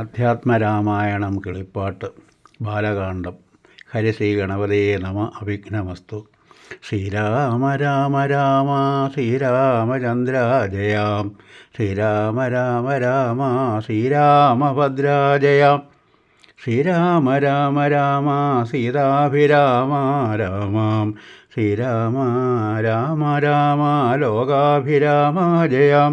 അധ്യാത്മരാമായണം കിളിപ്പാട്ട് ബാലകാന്ഡം ഹരിശ്രീ ഗണപതയെ നമ അഭിഘ്നമസ്തു. ശ്രീരാമ രാമ രാമ ശ്രീരാമചന്ദ്ര ജയാം ശ്രീരാമ രാമ രാമ ശ്രീരാമഭദ്ര ശ്രീരാമ രാമ രാമ സീതാഭിരാമ രാമാം. ശ്രീരാമ രാമ രാമ ലോകാഭിരാമ ജയാം.